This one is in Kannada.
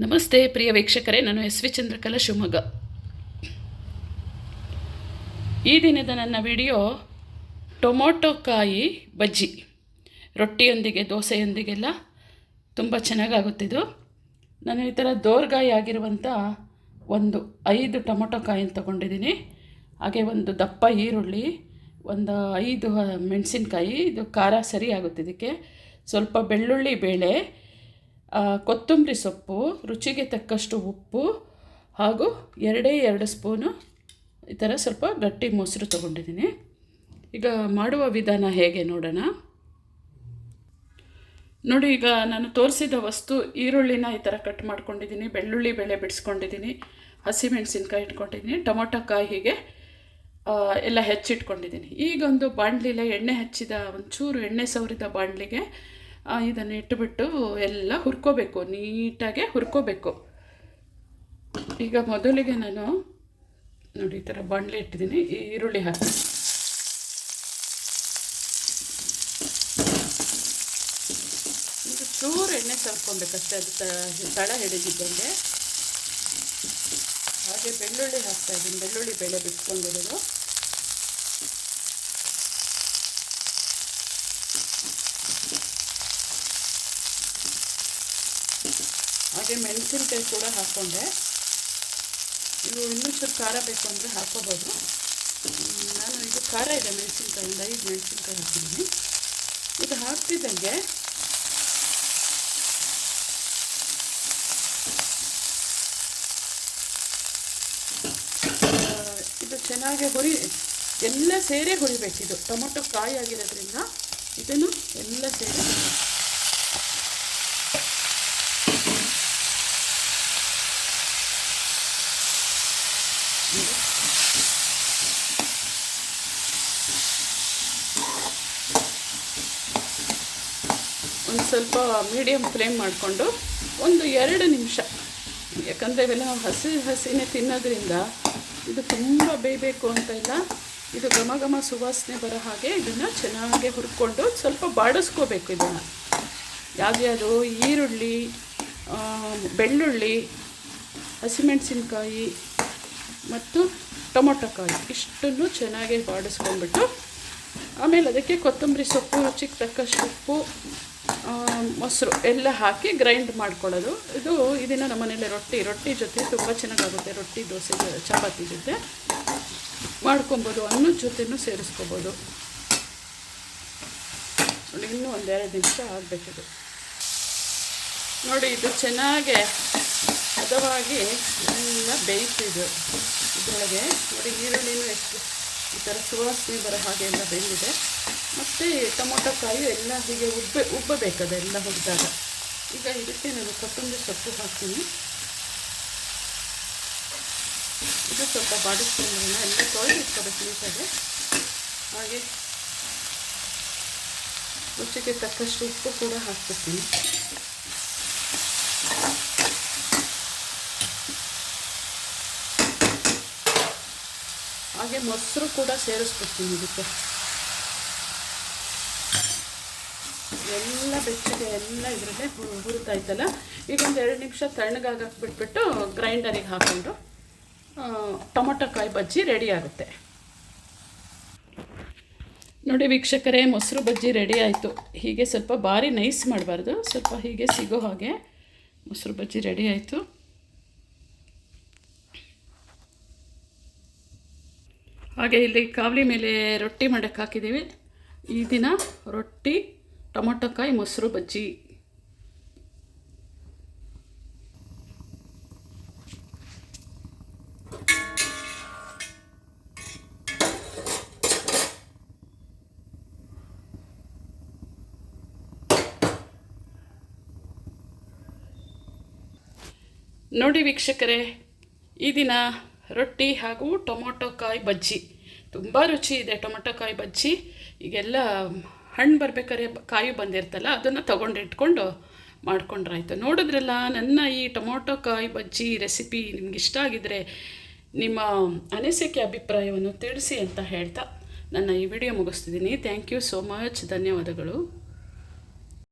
ನಮಸ್ತೆ, ಪ್ರಿಯ ವೀಕ್ಷಕರೇ, ನಾನು ಎಸ್ ವಿ ಚಂದ್ರಕಲಾ ಶಿವಮೊಗ್ಗ. ಈ ದಿನದ ನನ್ನ ವಿಡಿಯೋ ಟೊಮೊಟೊ ಕಾಯಿ ಬಜ್ಜಿ. ರೊಟ್ಟಿಯೊಂದಿಗೆ, ದೋಸೆಯೊಂದಿಗೆಲ್ಲ ತುಂಬ ಚೆನ್ನಾಗಾಗುತ್ತಿದ್ದು, ನಾನು ಈ ಥರ ದೋರ್ಗಾಯಿ ಆಗಿರುವಂಥ ಒಂದು ಐದು ಟೊಮೊಟೊ ಕಾಯಿನ ತಗೊಂಡಿದ್ದೀನಿ. ಹಾಗೆ ಒಂದು ದಪ್ಪ ಈರುಳ್ಳಿ, ಒಂದು ಐದು ಮೆಣಸಿನ್ಕಾಯಿ, ಇದು ಖಾರ ಸರಿ ಆಗುತ್ತಿದ್ದಕ್ಕೆ ಸ್ವಲ್ಪ ಬೆಳ್ಳುಳ್ಳಿ ಬೇಳೆ ಕೊತ್ತಂಬರಿ ಸೊಪ್ಪು, ರುಚಿಗೆ ತಕ್ಕಷ್ಟು ಉಪ್ಪು ಹಾಗೂ ಎರಡೇ ಎರಡು ಸ್ಪೂನು ಈ ಥರ ಸ್ವಲ್ಪ ಗಟ್ಟಿ ಮೊಸರು ತೊಗೊಂಡಿದ್ದೀನಿ. ಈಗ ಮಾಡುವ ವಿಧಾನ ಹೇಗೆ ನೋಡೋಣ? ನೋಡಿ, ಈಗ ನಾನು ತೋರಿಸಿದ ವಸ್ತು ಈರುಳ್ಳಿನ ಈ ಥರ ಕಟ್ ಮಾಡ್ಕೊಂಡಿದ್ದೀನಿ, ಬೆಳ್ಳುಳ್ಳಿ ಬೆಳೆ ಬಿಡಿಸ್ಕೊಂಡಿದ್ದೀನಿ, ಹಸಿಮೆಣಸಿನ್ಕಾಯಿ ಇಟ್ಕೊಂಡಿದ್ದೀನಿ, ಟೊಮೊಟೊ ಕಾಯಿ ಹೀಗೆ ಎಲ್ಲ ಹೆಚ್ಚಿಟ್ಕೊಂಡಿದ್ದೀನಿ. ಈಗ ಒಂದು ಬಾಣಲಿಲೆ ಎಣ್ಣೆ ಹಚ್ಚಿದ ಒಂಚೂರು ಎಣ್ಣೆ ಸವರಿದ ಬಾಣಲಿಗೆ ಇದನ್ನು ಇಟ್ಟುಬಿಟ್ಟು ಎಲ್ಲ ಹುರ್ಕೋಬೇಕು, ನೀಟಾಗೆ ಹುರ್ಕೋಬೇಕು. ಈಗ ಮೊದಲಿಗೆ ನಾನು, ನೋಡಿ, ಈ ಥರ ಬಾಣಲೆ ಇಟ್ಟಿದ್ದೀನಿ ಈರುಳ್ಳಿ ಹಾಕಿ. ಚೂರು ಎಣ್ಣೆ ತರ್ಕೊಬೇಕಷ್ಟೇ ಅದು ತಳ ಹಿಡಿದಿದ್ದಂಗೆ. ಹಾಗೆ ಬೆಳ್ಳುಳ್ಳಿ ಹಾಕ್ತಾ ಇದ್ದೀನಿ, ಬೆಳ್ಳುಳ್ಳಿ ಬೇಳೆ ಬಿಟ್ಕೊಂಡಿರೋದು ಹಾಗೆ ಮೆಣಸಿನ್ಕಾಯಿ ಕೂಡ ಹಾಕ್ಕೊಂಡೆ. ಇದು ಇನ್ನೂ ಸ್ವಲ್ಪ ಖಾರ ಬೇಕು ಅಂದರೆ ಹಾಕ್ಕೋಬೋದು. ನಾನು ಇದು ಖಾರ ಇದೆ ಮೆಣಸಿನ್ಕಾಯಿಂದ ಐದು ಮೆಣಸಿನ್ಕಾಯಿ ಹಾಕಿದ್ದೀನಿ ಇದು ಹಾಕ್ತಿದ್ದಂಗೆ ಇದು ಚೆನ್ನಾಗಿ ಹುರಿ, ಎಲ್ಲ ಸೇರೇ ಹುರಿಬೇಕಿದು ಟೊಮೊಟೊ ಕಾಯಿ ಆಗಿರೋದ್ರಿಂದ ಇದನ್ನು ಎಲ್ಲ ಸೇರಿ ಒಂದು ಸ್ವಲ್ಪ ಮೀಡಿಯಮ್ ಫ್ಲೇಮ್ ಮಾಡಿಕೊಂಡು ಒಂದು ಎರಡು ನಿಮಿಷ. ಯಾಕಂದರೆ ಇವೆಲ್ಲ ನಾವು ಹಸಿ ಹಸಿನೇ ತಿನ್ನೋದ್ರಿಂದ ಇದು ತುಂಬ ಬೇಯಬೇಕು ಅಂತ ಇಲ್ಲ. ಇದು ಘಮ ಘಮ ಸುವಾಸನೆ ಬರೋ ಹಾಗೆ ಇದನ್ನು ಚೆನ್ನಾಗಿ ಹುರ್ಕೊಂಡು ಸ್ವಲ್ಪ ಬಾಡಿಸ್ಕೋಬೇಕು ಇದನ್ನು. ಯಾವ್ದ್ಯಾವುದು? ಈರುಳ್ಳಿ ಬೆಳ್ಳುಳ್ಳಿ, ಹಸಿಮೆಣಸಿನ್ಕಾಯಿ ಮತ್ತು ಟೊಮೊಟೊ ಕಾಯಿ ಇಷ್ಟನ್ನು ಚೆನ್ನಾಗಿ ಬಾಡಿಸ್ಕೊಂಡ್ಬಿಟ್ಟು ಆಮೇಲೆ ಅದಕ್ಕೆ ಕೊತ್ತಂಬರಿ ಸೊಪ್ಪು ರುಚಿಗೆ ತಕ್ಕಷ್ಟು ಉಪ್ಪು ಮೊಸರು ಎಲ್ಲ ಹಾಕಿ ಗ್ರೈಂಡ್ ಮಾಡ್ಕೊಳ್ಳೋದು. ಇದು ಇದನ್ನು ನಮ್ಮ ಮನೇಲಿ ರೊಟ್ಟಿ ರೊಟ್ಟಿ ಜೊತೆ ತುಂಬ ಚೆನ್ನಾಗಾಗುತ್ತೆ. ರೊಟ್ಟಿ, ದೋಸೆ, ಚಪಾತಿ ಜೊತೆ ಮಾಡ್ಕೊಬೋದು ಅನ್ನದ ಜೊತೆನೂ ಸೇರಿಸ್ಕೋಬೋದು. ನೋಡಿ, ಇನ್ನೂ ಒಂದೆರಡು ನಿಮಿಷ ಆಗಬೇಕಿದು. ನೋಡಿ, ಇದು ಚೆನ್ನಾಗೆ ಹದವಾಗಿ ಎಲ್ಲ ಬೇಯಿಸಿದ್ದು ಇದರೊಳಗೆ ನೋಡಿ ಈರುಳ್ಳಿನೂ ಎಷ್ಟು ಈ ಥರ ಸುವಾಸನೆ ಬರೋ ಹಾಗೆ ಎಲ್ಲ ಬೆಂದಿದೆ. ಮತ್ತು ಟೊಮೊಟೊ ಕಾಯಿ ಎಲ್ಲ ಹೀಗೆ ಉಬ್ಬೆ, ಉಬ್ಬಬೇಕು ಎಲ್ಲ ಹುರಿದಾಗ. ಈಗ ಇದಕ್ಕೆ ನಾನು ಕೊತ್ತಂಬರಿ ಸೊಪ್ಪು ಹಾಕ್ತೀನಿ. ಇದು ಸ್ವಲ್ಪ ಬಾಡಿಸ್ಕೊಂಡ್ರೆ ಎಲ್ಲ ತೊಳೆದು ಇಟ್ಕೋಬೇಕು ನೀಟಾಗೆ. ಹಾಗೆ ರುಚಿಗೆ ತಕ್ಕಷ್ಟು ಉಪ್ಪು ಕೂಡ ಹಾಕ್ಬಿಡ್ತೀನಿ. ಹಾಗೆ ಮೊಸರು ಕೂಡ ಸೇರಿಸ್ಬಿಡ್ತೀನಿ ಇದಕ್ಕೆ. ಎಲ್ಲ ಬೆಚ್ಚಗೆ ಎಲ್ಲ ಇದರಲ್ಲೇ ಹುರಿತಾಯ್ತಲ್ಲ ಈಗ ಒಂದು ಎರಡು ನಿಮಿಷ ತಣ್ಣಗಾಗಾಕ್ಬಿಟ್ಬಿಟ್ಟು ಗ್ರೈಂಡರಿಗೆ ಹಾಕ್ಕೊಂಡು ಟೊಮೊಟೊ ಕಾಯಿ ಬಜ್ಜಿ ರೆಡಿ ಆಗುತ್ತೆ. ನೋಡಿ ವೀಕ್ಷಕರೇ, ಮೊಸರು ಬಜ್ಜಿ ರೆಡಿ ಆಯಿತು. ಹೀಗೆ ಸ್ವಲ್ಪ ಭಾರಿ ನೈಸ್ ಮಾಡಬಾರ್ದು. ಸ್ವಲ್ಪ ಹೀಗೆ ಸಿಗೋ ಹಾಗೆ ಮೊಸರು ಬಜ್ಜಿ ರೆಡಿ ಆಯಿತು. ಹಾಗೆ ಇಲ್ಲಿ ಕಾವಲಿ ಮೇಲೆ ರೊಟ್ಟಿ ಮಾಡೋಕ್ಕೆ ಹಾಕಿದ್ದೀವಿ. ಈ ದಿನ ರೊಟ್ಟಿ, ಟೊಮೊಟೊಕಾಯಿ, ಮೊಸರು, ಬಜ್ಜಿ. ನೋಡಿ ವೀಕ್ಷಕರೇ, ಈ ದಿನ ರೊಟ್ಟಿ ಹಾಗೂ ಟೊಮೊಟೊ ಕಾಯಿ ಬಜ್ಜಿ. ತುಂಬ ರುಚಿ ಇದೆ ಟೊಮೊಟೊ ಕಾಯಿ ಬಜ್ಜಿ. ಈಗೆಲ್ಲ ಹಣ್ಣು ಬರ್ಬೇಕಾದ್ರೆ ಕಾಯಿ ಬಂದಿರ್ತಲ್ಲ, ಅದನ್ನು ತೊಗೊಂಡು ಇಟ್ಕೊಂಡು ಮಾಡ್ಕೊಂಡ್ರಾಯ್ತು. ನೋಡಿದ್ರಲ್ಲ, ನನ್ನ ಈ ಟೊಮೊಟೊ ಕಾಯಿ ಬಜ್ಜಿ ರೆಸಿಪಿ ನಿಮ್ಗೆ ಇಷ್ಟ ಆಗಿದ್ರೆ ನಿಮ್ಮ ಅನಿಸಿಕೆ, ಅಭಿಪ್ರಾಯವನ್ನು ತಿಳಿಸಿ ಅಂತ ಹೇಳ್ತಾ ನನ್ನ ಈ ವಿಡಿಯೋ ಮುಗಿಸ್ತಿದ್ದೀನಿ. ಥ್ಯಾಂಕ್ ಯು ಸೋ ಮಚ್ ಧನ್ಯವಾದಗಳು.